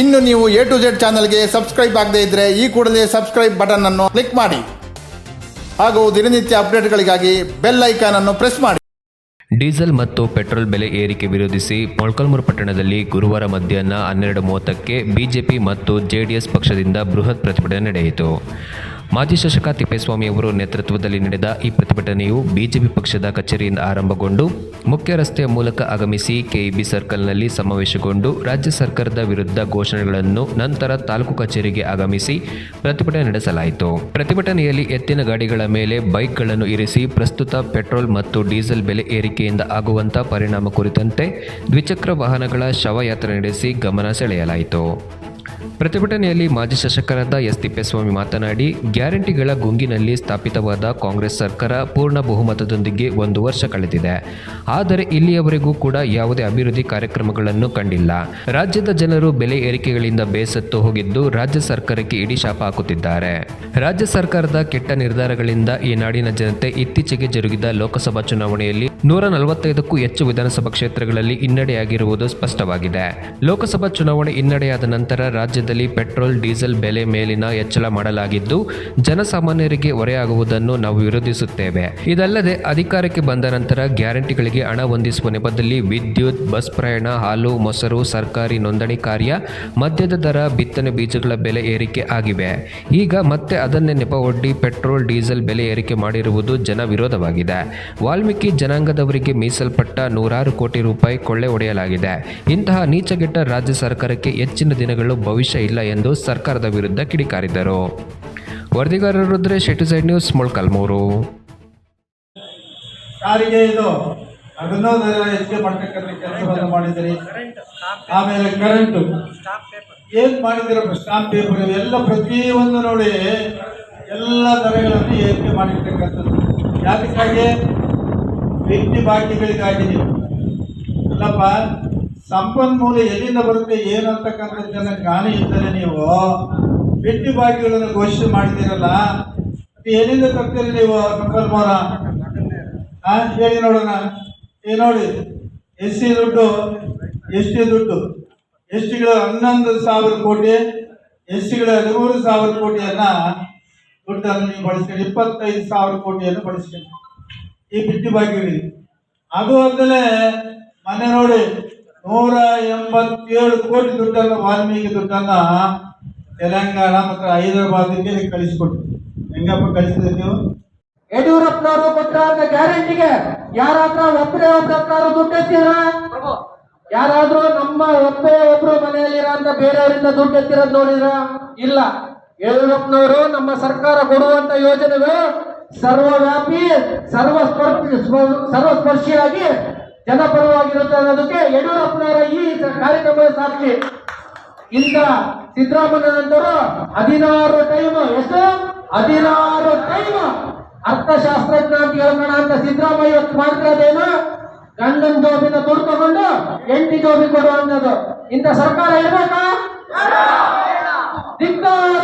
ಇನ್ನು ನೀವು A to Z ಚಾನಲ್ಗೆ ಸಬ್ಸ್ಕ್ರೈಬ್ ಆಗದೇ ಇದ್ದರೆ ಈ ಕೂಡಲೇ ಸಬ್ಸ್ಕ್ರೈಬ್ ಬಟನ್ ಅನ್ನು ಕ್ಲಿಕ್ ಮಾಡಿ. ಹಾಗೂ ದಿನನಿತ್ಯ ಅಪ್ಡೇಟ್ಗಳಿಗಾಗಿ ಬೆಲ್ ಐಕಾನ್ ಅನ್ನು ಪ್ರೆಸ್ ಮಾಡಿ. ಡೀಸೆಲ್ ಮತ್ತು ಪೆಟ್ರೋಲ್ ಬೆಲೆ ಏರಿಕೆ ವಿರೋಧಿಸಿ ಮೊಳಕಾಲ್ಮೂರು ಪಟ್ಟಣದಲ್ಲಿ ಗುರುವಾರ ಮಧ್ಯಾಹ್ನ ಹನ್ನೆರಡು ಮೂವತ್ತಕ್ಕೆ ಬಿಜೆಪಿ ಮತ್ತು ಜೆಡಿಎಸ್ ಪಕ್ಷದಿಂದ ಬೃಹತ್ ಪ್ರತಿಭಟನೆ ನಡೆಯಿತು. ಮಾಜಿ ಶಾಸಕ ತಿಪ್ಪೇಸ್ವಾಮಿ ಅವರು ನೇತೃತ್ವದಲ್ಲಿ ನಡೆದ ಈ ಪ್ರತಿಭಟನೆಯು ಬಿಜೆಪಿ ಪಕ್ಷದ ಕಚೇರಿಯಿಂದ ಆರಂಭಗೊಂಡು ಮುಖ್ಯ ರಸ್ತೆಯ ಮೂಲಕ ಆಗಮಿಸಿ ಕೆಇಬಿ ಸರ್ಕಲ್ನಲ್ಲಿ ಸಮಾವೇಶಗೊಂಡು ರಾಜ್ಯ ಸರ್ಕಾರದ ವಿರುದ್ಧ ಘೋಷಣೆಗಳನ್ನು ನಂತರ ತಾಲೂಕು ಕಚೇರಿಗೆ ಆಗಮಿಸಿ ಪ್ರತಿಭಟನೆ ನಡೆಸಲಾಯಿತು. ಪ್ರತಿಭಟನೆಯಲ್ಲಿ ಎತ್ತಿನ ಗಾಡಿಗಳ ಮೇಲೆ ಬೈಕ್ಗಳನ್ನು ಇರಿಸಿ ಪ್ರಸ್ತುತ ಪೆಟ್ರೋಲ್ ಮತ್ತು ಡೀಸೆಲ್ ಬೆಲೆ ಏರಿಕೆಯಿಂದ ಆಗುವಂಥ ಪರಿಣಾಮ ಕುರಿತಂತೆ ದ್ವಿಚಕ್ರ ವಾಹನಗಳ ಶವಯಾತ್ರೆ ನಡೆಸಿ ಗಮನ ಸೆಳೆಯಲಾಯಿತು. ಪ್ರತಿಭಟನೆಯಲ್ಲಿ ಮಾಜಿ ಶಾಸಕರಾದ ಎಸ್ ತಿಪ್ಪೇಸ್ವಾಮಿ ಮಾತನಾಡಿ, ಗ್ಯಾರಂಟಿಗಳ ಗುಂಗಿನಲ್ಲಿ ಸ್ಥಾಪಿತವಾದ ಕಾಂಗ್ರೆಸ್ ಸರ್ಕಾರ ಪೂರ್ಣ ಬಹುಮತದೊಂದಿಗೆ ಒಂದು ವರ್ಷ ಕಳೆದಿದೆ. ಆದರೆ ಇಲ್ಲಿಯವರೆಗೂ ಕೂಡ ಯಾವುದೇ ಅಭಿವೃದ್ಧಿ ಕಾರ್ಯಕ್ರಮಗಳನ್ನು ಕಂಡಿಲ್ಲ. ರಾಜ್ಯದ ಜನರು ಬೆಲೆ ಏರಿಕೆಗಳಿಂದ ಬೇಸತ್ತು ಹೋಗಿದ್ದು, ರಾಜ್ಯ ಸರ್ಕಾರಕ್ಕೆ ಇಡೀ ಶಾಪ ಹಾಕುತ್ತಿದ್ದಾರೆ. ರಾಜ್ಯ ಸರ್ಕಾರದ ಕೆಟ್ಟ ನಿರ್ಧಾರಗಳಿಂದ ಈ ನಾಡಿನ ಜನತೆ ಇತ್ತೀಚೆಗೆ ಜರುಗಿದ ಲೋಕಸಭಾ ಚುನಾವಣೆಯಲ್ಲಿ ನೂರ ನಲವತ್ತೈದಕ್ಕೂ ಹೆಚ್ಚು ವಿಧಾನಸಭಾ ಕ್ಷೇತ್ರಗಳಲ್ಲಿ ಹಿನ್ನಡೆಯಾಗಿರುವುದು ಸ್ಪಷ್ಟವಾಗಿದೆ. ಲೋಕಸಭಾ ಚುನಾವಣೆ ಹಿನ್ನಡೆಯಾದ ನಂತರ ರಾಜ್ಯದಲ್ಲಿ ಪೆಟ್ರೋಲ್, ಡೀಸೆಲ್ ಬೆಲೆ ಮೇಲಿನ ಹೆಚ್ಚಳ ಮಾಡಲಾಗಿದ್ದು, ಜನಸಾಮಾನ್ಯರಿಗೆ ಹೊರೆಯಾಗುವುದನ್ನು ನಾವು ವಿರೋಧಿಸುತ್ತೇವೆ. ಇದಲ್ಲದೆ, ಅಧಿಕಾರಕ್ಕೆ ಬಂದ ನಂತರ ಗ್ಯಾರಂಟಿಗಳಿಗೆ ಹಣ ಹೊಂದಿಸುವ ನೆಪದಲ್ಲಿ ವಿದ್ಯುತ್, ಬಸ್ ಪ್ರಯಾಣ, ಹಾಲು, ಮೊಸರು, ಸರ್ಕಾರಿ ನೋಂದಣಿ ಕಾರ್ಯ, ಮದ್ಯದ ದರ, ಬಿತ್ತನೆ ಬೀಜಗಳ ಬೆಲೆ ಏರಿಕೆ ಆಗಿವೆ. ಈಗ ಮತ್ತೆ ಅದನ್ನೇ ನೆಪವೊಡ್ಡಿ ಪೆಟ್ರೋಲ್, ಡೀಸೆಲ್ ಬೆಲೆ ಏರಿಕೆ ಮಾಡಿರುವುದು ಜನ ವಿರೋಧವಾಗಿದೆ. ವಾಲ್ಮೀಕಿ ಜನಾಂಗದವರಿಗೆ ಮೀಸಲ್ಪಟ್ಟ ನೂರಾರು ಕೋಟಿ ರೂಪಾಯಿ ಕೊಳ್ಳೆ ಒಡೆಯಲಾಗಿದೆ ಇಂತಹ ನೀಚಗೆಟ್ಟ ರಾಜ್ಯ ಸರ್ಕಾರಕ್ಕೆ ಹೆಚ್ಚಿನ ದಿನಗಳು ಭವಿಷ್ಯ ಇಲ್ಲ ಎಂದು ಸರ್ಕಾರದ ವಿರುದ್ಧ ಕಿಡಿಕಾರಿದ್ದರು ವರದಿಗಾರರು ರುದ್ರೇಶ್ ಸೈಡ್ ನ್ಯೂಸ್ ಮೊಳಕಲ್ಮೂರು. ಕಾರಿಗೆ ಇದು? ಅದನ್ನು ದರ ಹೆಚ್ಚಿಗೆ ಮಾಡ್ತಕ್ಕಂಥ ಕೆಲಸವನ್ನು ಮಾಡಿದ್ದೀರಿ. ಆಮೇಲೆ ಕರೆಂಟು. ಏನು ಮಾಡಿದಿರಪ್ಪ ಸ್ಟಾಂಪ್ ಪೇಪರ್ ಎಲ್ಲ ಪ್ರತಿಯೊಂದು ನೋಡಿ ಎಲ್ಲ ದರಗಳನ್ನು ಏರಿಕೆ ಮಾಡಿರ್ತಕ್ಕಂಥದ್ದು. ಯಾತಕ್ಕಾಗಿ ವ್ಯಕ್ತಿ ಬಾಕಿಗಳಿಗಾಗಿ ನೀವು ಅಲ್ಲಪ್ಪ ಸಂಪನ್ಮೂಲ ಎಲ್ಲಿಂದ ಬರುತ್ತೆ, ಏನು ಅಂತಕ್ಕಂಥದ್ದನ್ನ ಜ್ಞಾನ ಇದ್ದರೆ ನೀವು ಬಿಟ್ಟು ಬಾಕಿಗಳನ್ನು ಘೋಷಣೆ ಮಾಡಿದಿರಲ್ಲ ಅದು ಎಲ್ಲಿಂದ ತರ್ತೀರಿ ನೀವು ಸಂಪನ್ಮೂಲ? ಆ, ಹೇಳಿ ನೋಡೋಣ. ಏ, ನೋಡಿ ಸಿ ದುಡ್ಡು, ಎಸ್ ಟಿ ದುಡ್ಡು. ಎಸ್ ಟಿಗಳ ಹನ್ನೊಂದು ಸಾವಿರ ಕೋಟಿ, ಎಸ್ ಸಿಗಳ ಹದಿಮೂರು ಸಾವಿರ ಕೋಟಿಯನ್ನ ದುಡ್ಡನ್ನು ನೀವು ಬಳಸ್ಕೊಂಡು ಇಪ್ಪತ್ತೈದು ಸಾವಿರ ಕೋಟಿಯನ್ನು ಬಳಸ್ಕೊಂಡು ಈ ಬಿಟ್ಟು ಬಾಕಿಗಳಿಗೆ ಅದು ಅಲ್ಲದೆ ಮನೆ ನೋಡಿ ನೂರ ಎಂಬತ್ತೇಳು ಕೋಟಿ ದುಡ್ಡನ್ನು ವಾಲ್ಮೀಕಿ ದುಡ್ಡನ್ನ ತೆಲಂಗಾಣ ಮತ್ತು ಹೈದರಾಬಾದ್ಗೆ ಕಳಿಸಿಕೊಟ್ಟು ಹೆಂಗಪ್ಪ ಕಳಿಸಿದ್ರೆ ನೀವು? ಯಡಿಯೂರಪ್ಪನವರು ಕೊಟ್ಟ ಗ್ಯಾರಂಟಿಗೆ ಯಾರಾದ್ರ ಒಬ್ಬರೇ ಒಬ್ಬರು ದುಡ್ಡು ಎತ್ತೀರಾ ಯಾರಾದ್ರೂ ನಮ್ಮ ಒಬ್ಬೇ ಒಬ್ರು ಮನೆಯಲ್ಲಿರೋ ಬೇರೆಯವರಿಂದ ದುಡ್ಡು ಎತ್ತಿರೋದು ನೋಡಿದ್ರ? ಇಲ್ಲ. ಯಡಿಯೂರಪ್ಪನವರು ನಮ್ಮ ಸರ್ಕಾರ ಕೊಡುವಂತ ಯೋಜನೆಗಳು ಸರ್ವವ್ಯಾಪಿ ಸರ್ವ ಸರ್ವಸ್ಪರ್ಶಿಯಾಗಿ ಜನಪರವಾಗಿರುತ್ತೆ ಅನ್ನೋದಕ್ಕೆ ಯಡಿಯೂರಪ್ಪನವರ ಈ ಕಾರ್ಯಕ್ರಮದ ಸಾಕ್ಷಿ. ಇಂದ ಸಿದ್ದರಾಮಯ್ಯನಂತರು ಹದಿನಾರು ಟೈಮ್ ಎಷ್ಟು? ಹದಿನಾರು ಟೈಮ್ ಅರ್ಥಶಾಸ್ತ್ರಜ್ಞ ಅಂತ ಹೇಳ್ಕೋಣ ಅಂತ ಸಿದ್ದರಾಮಯ್ಯ ಮಾಡ್ತಿರೋದೇನು? ಗಂಡನ ಜೋಬಿನ ದುಡ್ಡು ತಗೊಂಡು ಎಂಟಿ ಜೋಬಿ ಕೊಡು ಅನ್ನೋದು ಇಂಥ ಸರ್ಕಾರ ಇರ್ಬೇಕಾ. ಧಿಕ್ಕಾರ